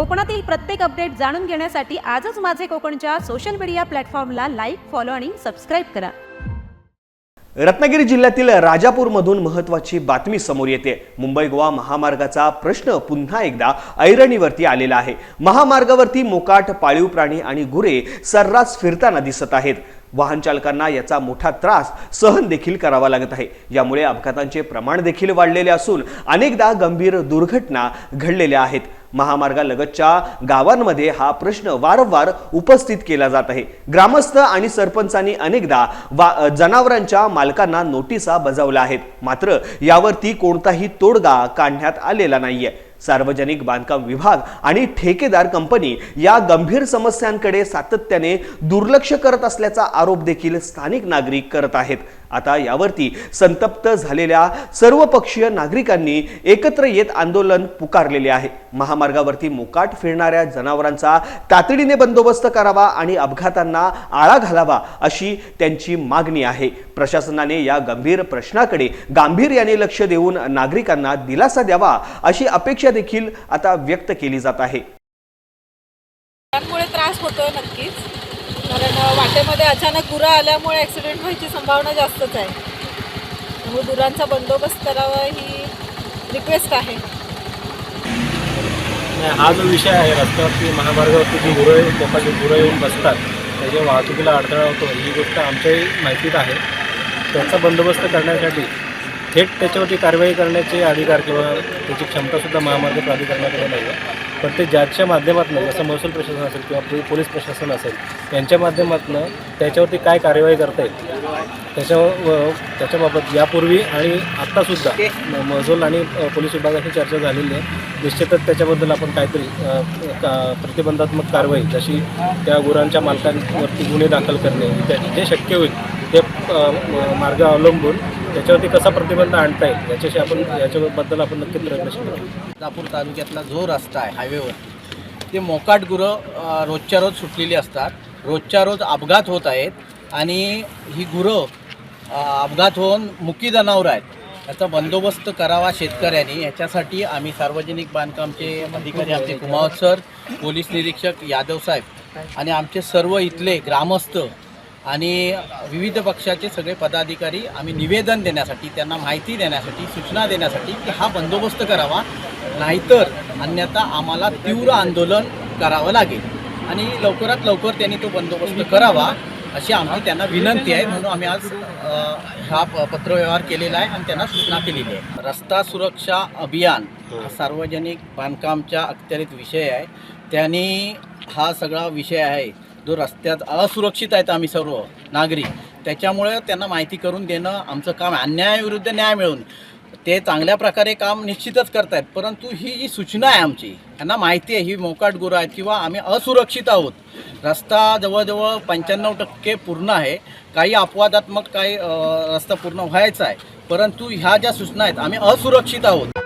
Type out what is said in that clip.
कोकणातील प्रत्येक अपडेट जाणून घेण्यासाठी आजच माझे कोकणच्या सोशल मीडिया प्लॅटफॉर्मला लाईक फॉलो आणि सबस्क्राईब करा. रत्नागिरी जिल्ह्यातील राजापूरमधून महत्वाची बातमी समोर येते. मुंबई गोवा महामार्गाचा प्रश्न पुन्हा एकदा ऐरणीवरती आलेला आहे. महामार्गावरती मोकाट पाळीव प्राणी आणि गुरे सर्रास फिरताना दिसत आहेत. वाहन चालकांना याचा मोठा त्रास सहन देखील करावा लागत आहे. यामुळे अपघातांचे प्रमाण देखील वाढलेले असून अनेकदा गंभीर दुर्घटना घडलेल्या आहेत. महामार्गालगतच्या गावांमध्ये हा प्रश्न वारंवार उपस्थित केला जात आहे. ग्रामस्थ आणि सरपंचांनी अनेकदा वा जनावरांच्या मालकांना नोटिसा बजावल्या आहेत. मात्र यावरती कोणताही तोडगा काढण्यात आलेला नाहीये. सार्वजनिक बांधकाम विभाग आणि ठेकेदार कंपनी या गंभीर समस्यांकडे सातत्याने दुर्लक्ष करत असल्याचा आरोप देखील स्थानिक नागरिक करत आहेत. आता यावरती संतप्त झालेल्या सर्वपक्षीय नागरिकांनी एकत्र येत आंदोलन पुकारलेले आहे. महामार्गावरती मोकाट फिरणाऱ्या जनावरांचा तातडीने बंदोबस्त करावा आणि अपघातांना आळा घालावा अशी त्यांची मागणी आहे. प्रशासनाने या गंभीर प्रश्नाकडे गांभीर्याने लक्ष देऊन नागरिकांना दिलासा द्यावा अशी अपेक्षा देखील आता व्यक्त केली जात आहे. त्यामुळे त्रास होतो नक्कीच. कारण वाटेमध्ये अचानक गुरं आल्यामुळे ॲक्सिडेंट व्हायची संभावना जास्तच आहे. त्यामुळे गुरांचा बंदोबस्त करावा ही रिक्वेस्ट आहे. नाही, हा जो विषय आहे रस्त्यावरती महामार्गावरती जी गुरं लोकांची गुरं येऊन बसतात त्याच्या वाहतुकीला अडथळा होतो ही गोष्ट आमच्याही माहितीत आहे. त्याचा बंदोबस्त करण्यासाठी थेट त्याच्यावरती कारवाई करण्याचे अधिकार किंवा त्याची क्षमतासुद्धा महामार्ग प्राधिकरणाकडे नाही आहे. पण ते ज्याच्या माध्यमातून जसं महसूल प्रशासन असेल किंवा पोलीस प्रशासन असेल यांच्या माध्यमातून त्याच्यावरती काय कारवाई करता येईल? त्याच्या व- त्याच्याबाबत यापूर्वी आणि आत्तासुद्धा महसूल आणि पोलीस विभागाची चर्चा झालेली आहे. निश्चितच त्याच्याबद्दल आपण काहीतरी का- प्रतिबंधात्मक कारवाई जशी त्या गुरांच्या मालकांवरती गुन्हे दाखल करणे त्या- जे शक्य होईल ते मार्ग अवलंबून त्याच्यावरती कसा प्रतिबंध आणता येईल? याच्याशी आपण याच्याबद्दल आपण नक्की प्रयत्नशील राहू तालुक्यातला जो रस्ता आहे हायवेवर ते मोकाट गुरं रोजच्या रोज सुटलेली असतात. रोजच्या रोज अपघात होत आहेत आणि ही गुरं अपघात होऊन मुकी जनावरं आहेत. याचा बंदोबस्त करावा शेतकऱ्यांनी. याच्यासाठी आम्ही सार्वजनिक बांधकामचे अधिकारी आमचे कुमावत सर पोलीस निरीक्षक यादव साहेब आणि आमचे सर्व इथले ग्रामस्थ आणि विविध पक्षाचे सगळे पदाधिकारी आम्ही निवेदन देण्यासाठी त्यांना माहिती देण्यासाठी सूचना देण्यासाठी की हा बंदोबस्त करावा नाहीतर अन्यथा आम्हाला तीव्र आंदोलन करावं लागेल. आणि लवकरात लवकर त्यांनी तो बंदोबस्त करावा अशी आमची त्यांना विनंती आहे. म्हणून आम्ही आज हा प- पत्रव्यवहार केलेला आहे आणि त्यांना सूचना केलेली आहे. रस्ता सुरक्षा अभियान हा सार्वजनिक बांधकामच्या अखत्यारीत विषय आहे. त्यांनी हा सगळा विषय आहे जो रस्त्यात असुरक्षित आहेत आम्ही सर्व नागरिक त्याच्यामुळे त्यांना माहिती करून देणं आमचं काम अन्यायाविरुद्ध न्याय मिळवून ते चांगल्या प्रकारे काम निश्चितच करतायत. परंतु ही जी सूचना आहे आमची त्यांना माहिती आहे ही मोकाट गुरं आहेत किंवा आम्ही असुरक्षित आहोत. रस्ता जवळजवळ पंच्याण्णव टक्के पूर्ण आहे. काही अपवादात्मक काही रस्ता पूर्ण व्हायचा आहे. परंतु ह्या ज्या सूचना आहेत आम्ही असुरक्षित आहोत.